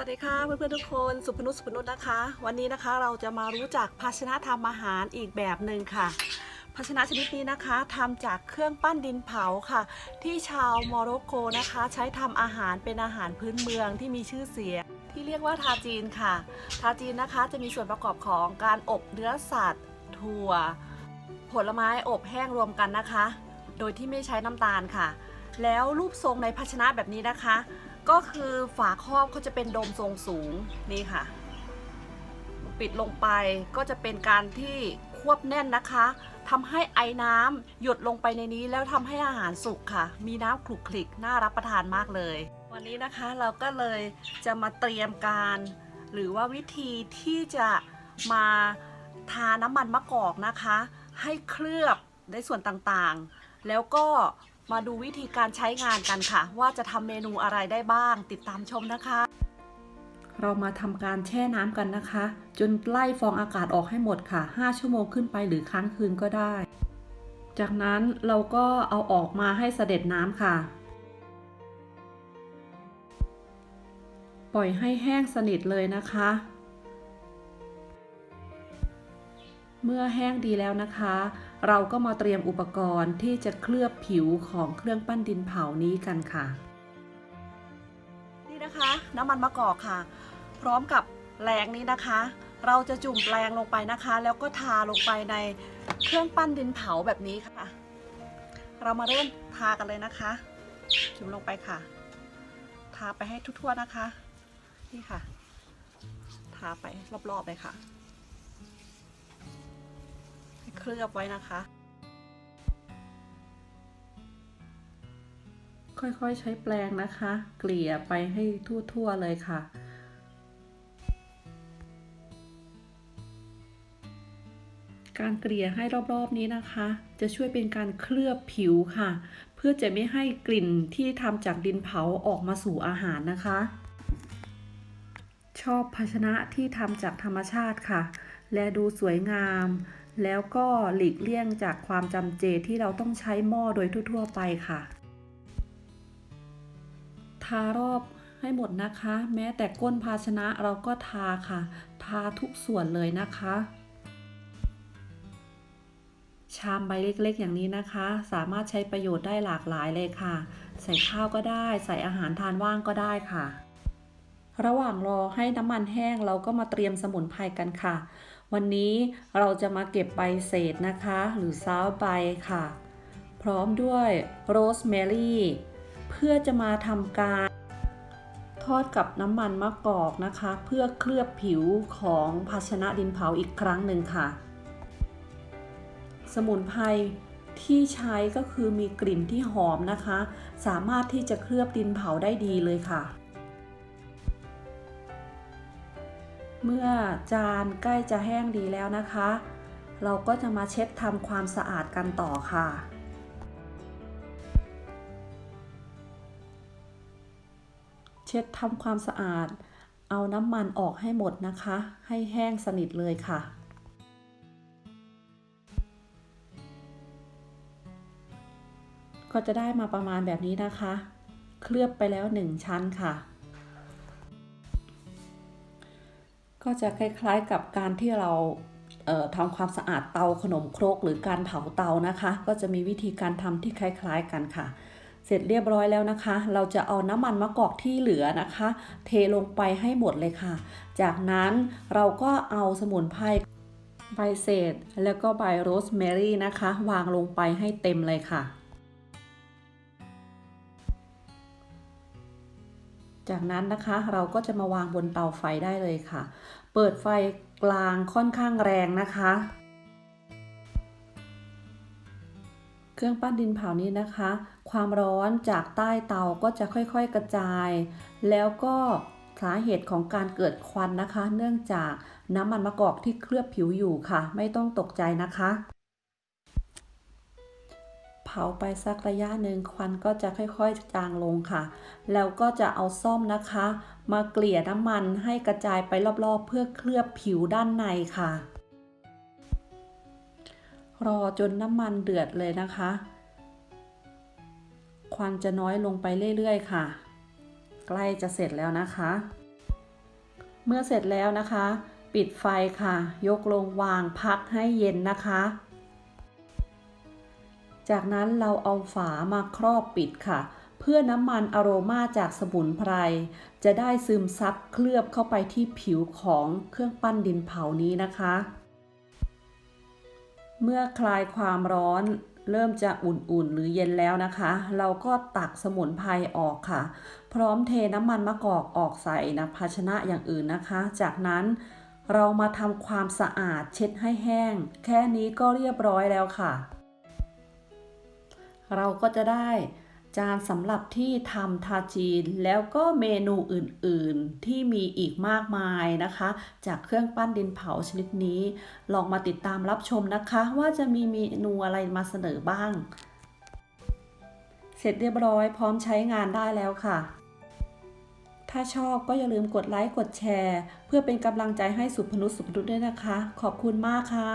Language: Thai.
วัสดีค่ะเพื่อนๆทุกคนสุพนุสุพนุชนะคะ วันนี้นะคะเราจะมารู้จักภาชนะทำอาหารอีกแบบหนึ่งค่ะ ภาชนะชนิดนี้นะคะทำจากเครื่องปั้นดินเผาค่ะ ที่ชาวโมร็อกโกนะคะ ใช้ทำอาหารเป็นอาหารพื้นเมืองที่มีชื่อเสียงที่เรียกว่าทาจีนค่ะ ทาจีนนะคะจะมีส่วนประกอบของการอบเนื้อสัตว์ ถั่ว ผลไม้อบแห้งรวมกันนะคะ โดยที่ไม่ใช้น้ำตาลค่ะ แล้วรูปทรงในภาชนะแบบนี้นะคะ ก็คือฝาครอบเขาจะเป็นโดมทรงสูงนี่ค่ะ ปิดลงไปก็จะเป็นการที่ควบแน่นนะคะทำให้ไอน้ำหยดลงไปในนี้แล้วทำให้อาหารสุกค่ะ มีน้ำคลุกคลิกน่ารับประทานมากเลย วันนี้นะคะเราก็เลยจะมาเตรียมการ หรือว่าวิธีที่จะมาทาน้ำมันมะกอกนะคะ ให้เคลือบในส่วนต่างๆ แล้วก็ มาดูวิธีการใช้งานกันค่ะ ว่าจะทำเมนูอะไรได้บ้าง ติดตามชมนะคะ เรามาทำการแช่น้ำกันนะคะ จนไล่ฟองอากาศออกให้หมดค่ะ 5 ชั่วโมงขึ้นไปหรือค้างคืนก็ได้ จากนั้นเราก็เอาออกมาให้เสด็จน้ำค่ะ ปล่อยให้แห้งสนิทเลยนะคะ เมื่อแห้งดีแล้วนะคะ เราก็มาเตรียมอุปกรณ์ที่จะเคลือบผิวของเครื่องปั้นดินเผานี้กันค่ะ นี่นะคะ น้ำมันมะกอกค่ะ พร้อมกับแรงนี้นะคะ เราจะจุ่มแปลงลงไปนะคะ แล้วก็ทาลงไปในเครื่องปั้นดินเผาแบบนี้ค่ะ เรามาเริ่มทากันเลยนะคะ จุ่มลงไปค่ะ ทาไปให้ทั่วๆนะคะ นี่ค่ะ ทาไปรอบๆเลยค่ะ ลือบไว้นะคะ ค่อยๆใช้แปรงนะคะ เกลี่ยไปให้ทั่วๆเลยค่ะการเกลี่ยให้รอบๆนี้นะคะ จะช่วยเป็นการเคลือบผิวค่ะ เพื่อจะไม่ให้กลิ่นที่ทำจากดินเผาออกมาสู่อาหารนะคะ ชอบภาชนะที่ทำจากธรรมชาติค่ะ และดูสวยงาม แล้วก็หลีกเลี่ยงจากความจำเจที่เราต้องใช้หม้อโดยทั่ว ๆ ไปค่ะ ทารอบให้หมดนะคะ แม้แต่ก้นภาชนะเราก็ทาค่ะ ทาทุกส่วนเลยนะคะ ชามใบเล็กๆ อย่างนี้นะคะ สามารถใช้ประโยชน์ได้หลากหลายเลยค่ะ ใส่ข้าวก็ได้ ใส่อาหารทานว่างก็ได้ค่ะ ระหว่างรอให้น้ำมันแห้งเราก็มาเตรียมสมุนไพรกันค่ะ วันนี้เราจะมาเก็บใบเศษนะคะ หรือซาวใบค่ะ พร้อมด้วยโรสแมรี่เพื่อจะมาทำการทอดกับน้ำมันมะกอกนะคะ เพื่อเคลือบผิวของภาชนะดินเผาอีกครั้งหนึ่งค่ะ สมุนไพรที่ใช้ก็คือมีกลิ่นที่หอมนะคะ สามารถที่จะเคลือบดินเผาได้ดีเลยค่ะ เมื่อจานใกล้จะแห้งดีแล้วนะคะ เราก็จะมาเช็ดทำความสะอาดกันต่อค่ะเช็ดทำความสะอาด เอาน้ำมันออกให้หมดนะคะ ให้แห้งสนิทเลยค่ะ ก็จะได้มาประมาณแบบนี้นะคะ เคลือบไปแล้วหนึ่งชั้นค่ะ ก็จะคล้ายๆกับการที่เราเทำความสะอาดเตาขนมครกหรือการเผาเตานะคะ ก็จะมีวิธีการทำที่คล้ายๆกันค่ะ เสร็จเรียบร้อยแล้วนะคะ เราจะเอาน้ำมันมะกอกที่เหลือนะคะ เทลงไปให้หมดเลยค่ะ จากนั้นเราก็เอาสมุนไพรใบเศษแล้วก็ใบโรสแมรี่นะคะ วางลงไปให้เต็มเลยค่ะ จากนั้นนะคะเราก็จะมาวางบนเตาไฟได้เลยค่ะ เปิดไฟกลางค่อนข้างแรงนะคะ เครื่องปั้นดินเผานี้นะคะ ความร้อนจากใต้เตาก็จะค่อยๆกระจาย แล้วก็สาเหตุของการเกิดควันนะคะ เนื่องจากน้ำมันมะกอกที่เคลือบผิวอยู่ค่ะ ไม่ต้องตกใจนะคะาไปสักระยะหนึ่งควันก็จะค่อยๆจางลงค่ะ แล้วก็จะเอาซ่อมนะคะ มาเกลี่ยน้ำมันให้กระจายไปรอบๆ เพื่อเคลือบผิวด้านในค่ะ รอจนน้ำมันเดือดเลยนะคะ ควันจะน้อยลงไปเรื่อยๆ ค่ะ ใกล้จะเสร็จแล้วนะคะ เมื่อเสร็จแล้วนะคะ ปิดไฟค่ะ ยกลงวางพักให้เย็นนะคะ จากนั้นเราเอาฝามาครอบปิดค่ะ เพื่อน้ำมันอโรมาจากสมุนไพร จะได้ซึมซับเคลือบเข้าไปที่ผิวของเครื่องปั้นดินเผานี้นะคะ เมื่อคลายความร้อนเริ่มจะอุ่นๆ หรือเย็นแล้วนะคะ เราก็ตักสมุนไพรออกค่ะ พร้อมเทน้ำมันมะกอกออกใส่นะภาชนะอย่างอื่นนะคะ จากนั้นเรามาทำความสะอาดเช็ดให้แห้ง แค่นี้ก็เรียบร้อยแล้วค่ะ เราก็จะได้จานสำหรับที่ทำทาจีน แล้วก็เมนูอื่นๆที่มีอีกมากมายนะคะ จากเครื่องปั้นดินเผาชนิดนี้ ลองมาติดตามรับชมนะคะ ว่าจะมีเมนูอะไรมาเสนอบ้าง เสร็จเรียบร้อยพร้อมใช้งานได้แล้วค่ะ ถ้าชอบก็อย่าลืมกดไลค์กดแชร์ เพื่อเป็นกำลังใจให้สุพนุษสุพนุษด้วยนะคะ ขอบคุณมากค่ะ